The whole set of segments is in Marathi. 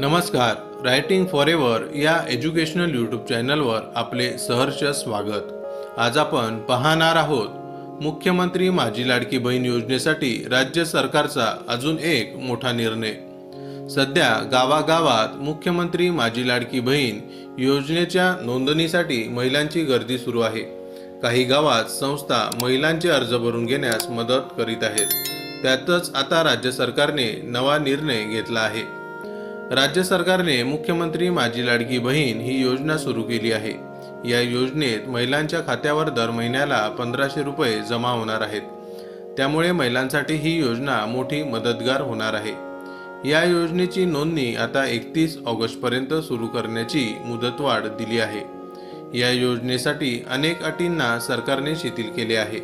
नमस्कार. रायटिंग फॉर एव्हर या एज्युकेशनल यूट्यूब चॅनलवर आपले सहर्ष स्वागत. आज आपण पाहणार आहोत मुख्यमंत्री माझी लाडकी बहीण योजनेसाठी राज्य सरकारचा अजून एक मोठा निर्णय. सध्या गावागावात मुख्यमंत्री माझी लाडकी बहीण योजनेच्या नोंदणीसाठी महिलांची गर्दी सुरू आहे. काही गावात संस्था महिलांचे अर्ज भरून घेण्यास मदत करीत आहेत. त्यातच आता राज्य सरकारने नवा निर्णय घेतला आहे. राज्य सरकारने मुख्यमंत्री माझी लाडकी बहीण ही योजना सुरू केली आहे. या योजनेत महिलांच्या खात्यावर दर महिन्याला पंधराशे रुपये जमा होणार आहेत. त्यामुळे महिलांसाठी ही योजना मोठी मदतगार होणार आहे. या योजनेची नोंदणी आता एकतीस ऑगस्टपर्यंत सुरू करण्याची मुदतवाढ दिली आहे. या योजनेसाठी अनेक अटींना सरकारने शिथिल केले आहे.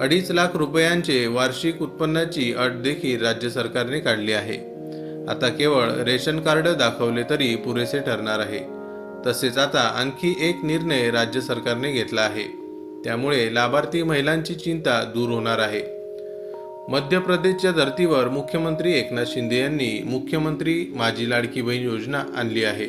अडीच लाख रुपयांचे वार्षिक उत्पन्नाची अट देखील राज्य सरकारने काढली आहे. आता केवळ रेशन कार्ड दाखवले तरी पुरेसे ठरणार आहे. तसेच आता आणखी एक निर्णय राज्य सरकारने घेतला आहे. त्यामुळे लाभार्थी महिलांची चिंता दूर होणार आहे. मध्य प्रदेशच्या धर्तीवर मुख्यमंत्री एकनाथ शिंदे यांनी मुख्यमंत्री माझी लाडकी बहीण योजना आणली आहे.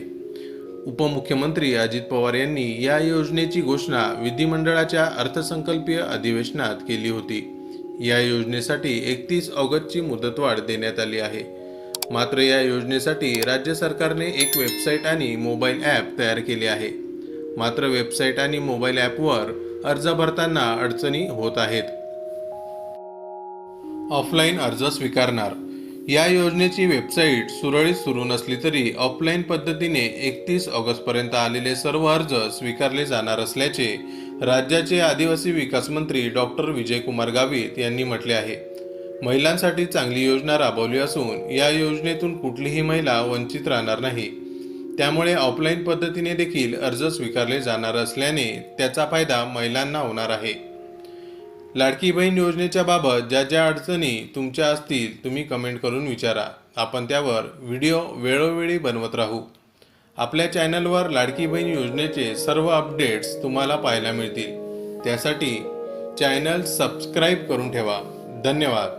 उपमुख्यमंत्री अजित पवार यांनी या योजनेची घोषणा विधिमंडळाच्या अर्थसंकल्पीय अधिवेशनात केली होती. या योजनेसाठी एकतीस ऑगस्टची मुदतवाढ देण्यात आली आहे. मात्र या योजनेसाठी राज्य सरकारने एक वेबसाईट आणि मोबाईल ॲप तयार केले आहे. मात्र वेबसाईट आणि मोबाईल ॲपवर अर्ज भरताना अडचणी होत आहेत. ऑफलाईन अर्ज स्वीकारणार. या योजनेची वेबसाईट सुरळीत सुरू नसली तरी ऑफलाईन पद्धतीने एकतीस ऑगस्टपर्यंत आलेले सर्व अर्ज स्वीकारले जाणार असल्याचे राज्याचे आदिवासी विकास मंत्री डॉक्टर विजयकुमार गावित यांनी म्हटले आहे. महिलांसाठी चांगली योजना राबवली असून या योजनेतून कुठलीही महिला वंचित राहणार नाही. त्यामुळे ऑफलाईन पद्धतीने देखील अर्ज स्वीकारले जाणार असल्याने त्याचा फायदा महिलांना होणार आहे. लाडकी बहीण योजनेच्या बाबत ज्या ज्या अडचणी तुमच्या असतील तुम्ही कमेंट करून विचारा. आपण त्यावर व्हिडिओ वेळोवेळी बनवत राहू. आपल्या चॅनलवर लाडकी बहीण योजनेचे सर्व अपडेट्स तुम्हाला पाहायला मिळतील. त्यासाठी चॅनल सबस्क्राईब करून ठेवा. धन्यवाद.